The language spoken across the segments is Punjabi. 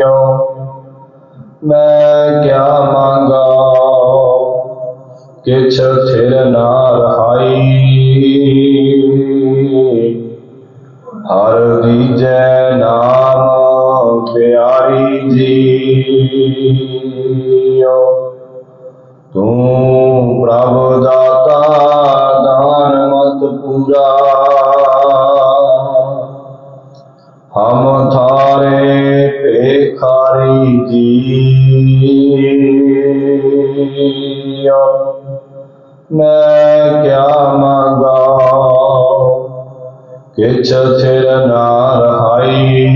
ਜੀਓ ਮੈਂ ਕਿਆ ਮੰਗਾ? ਕਿਛ ਥਿਰ ਨਾ ਰਹਾਈ। ਹਰ ਦੀਜੈ ਨਾਮ ਪਿਆਰੀ ਜੀਓ। ਤੂੰ ਪ੍ਰਭ ਦਾ ਮੈਂ ਕਿਆ ਮੰਗਾ? ਕਿਛ ਥਿਰ ਨਾ ਰਹਾਈ?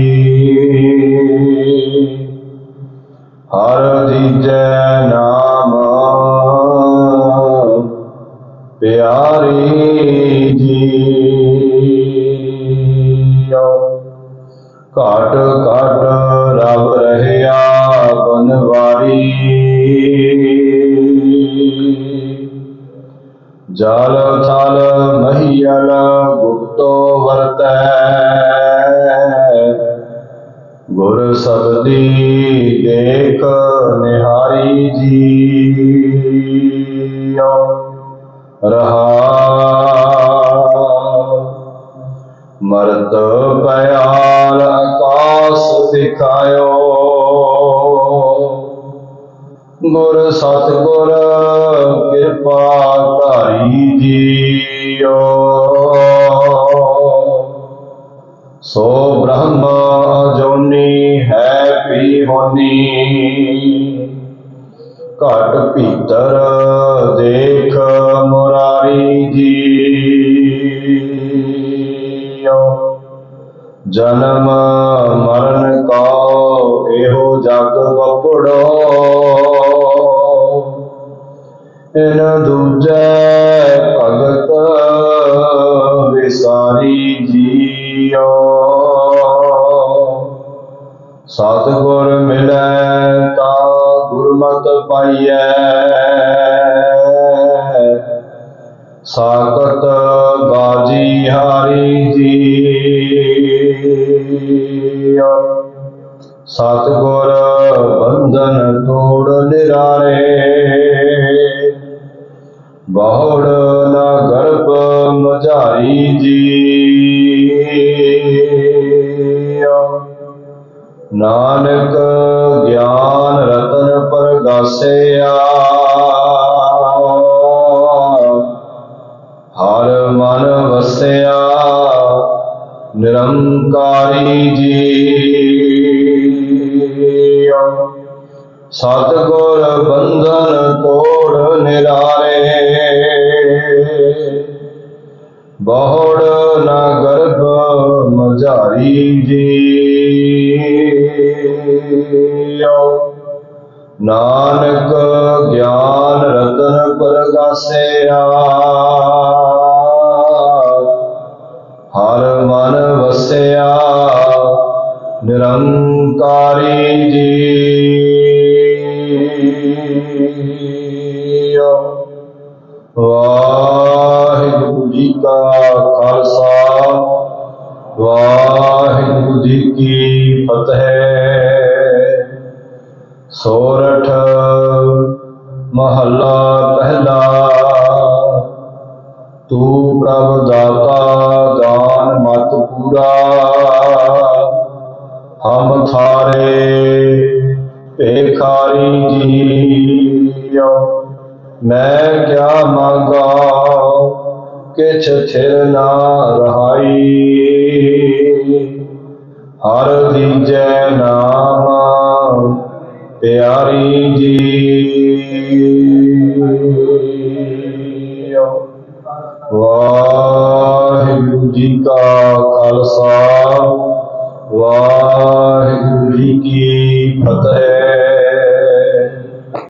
ਹਰ ਦੀਜੈ ਨਾਮ ਪਿਆਰੀ ਜੀਓ। ਘਟ ਘਟ ਰਬ ਰਹਿਆ ਬਨਵਾਰੀ। ਜਲ ਥਲ ਮਹੀਲ ਗੁਪਤੋ ਵਰਤੈ। ਗੁਰ ਸਬਦੀ ਦੇਖ ਨਿਹਾਰੀ ਜੀ। ਜੀਓ ਸੋ ਬ੍ਰਹਮ ਜੋਨੀ ਹੈ ਪੀ ਹੋਨੀ ਘਟ ਭੀਤਰ ਦੇਖ ਮੁਰਾਰੀ ਜੀਓ ਜਨਮ ਮਰਨ ਕੋ ਇਹੋ ਜਗ ਵਪੜੋ ਇਨ ਦੂਜੈ ਗੁਰਮਤਿ ਪਾਈਐ। ਸਾਖਤ ਬਾਜੀ ਹਾਰੀ ਜੀ ਸਤਿਗੁਰ ਬੰਧਨ ਤੋੜ ਨਿਰਾਰੇ। ਬਹੁੜ ਨਾ ਗਰਭ ਮਝਾਰੀ ਜੀ ਨਾਨਕ ਨਿਰੰਕਾਰੀ ਜੀ ਸਤਿਗੁਰ ਬੰਧਨ ਤੋੜ ਨਿਰਾਰੇ। ਬਹੁੜ ਨਾ ਗਰਭ ਮਝਾਰੀ ਜੀ ਨਾਨਕ ਗਿਆਨ ਰਤਨ ਪਰਗਾਸਿਆ। ਹਰ ਮਨ ਵਸਿਆ, ਨਿਰੰਕਾਰੀ ਜੀ। ਵਾਹਿਗੁਰੂ ਜੀ ਕਾ ਖਾਲਸਾ, ਵਾਹਿਗੁਰੂ ਜੀ ਕੀ ਫਤਿਹ। ਸੋਰਠ ਮਹੱਲਾ ਪਹਿਲਾ, ਤੂੰ ਪ੍ਰਭ ਦਾਤਾ ਮੈਂ ਕਿਆ ਮੰਗਾ, ਕਿਛ ਥਿਰ ਨਾ ਰਹਾਈ। ਹਰ ਦੀਜੈ ਨਾਮ, ਪਿਆਰੀ ਜੀਓ ਵਾਹਿਗੁਰੂ ਜੀ। ਕਾ ਵਾਹਿਗੁਰੂ ਜੀ ਕੀ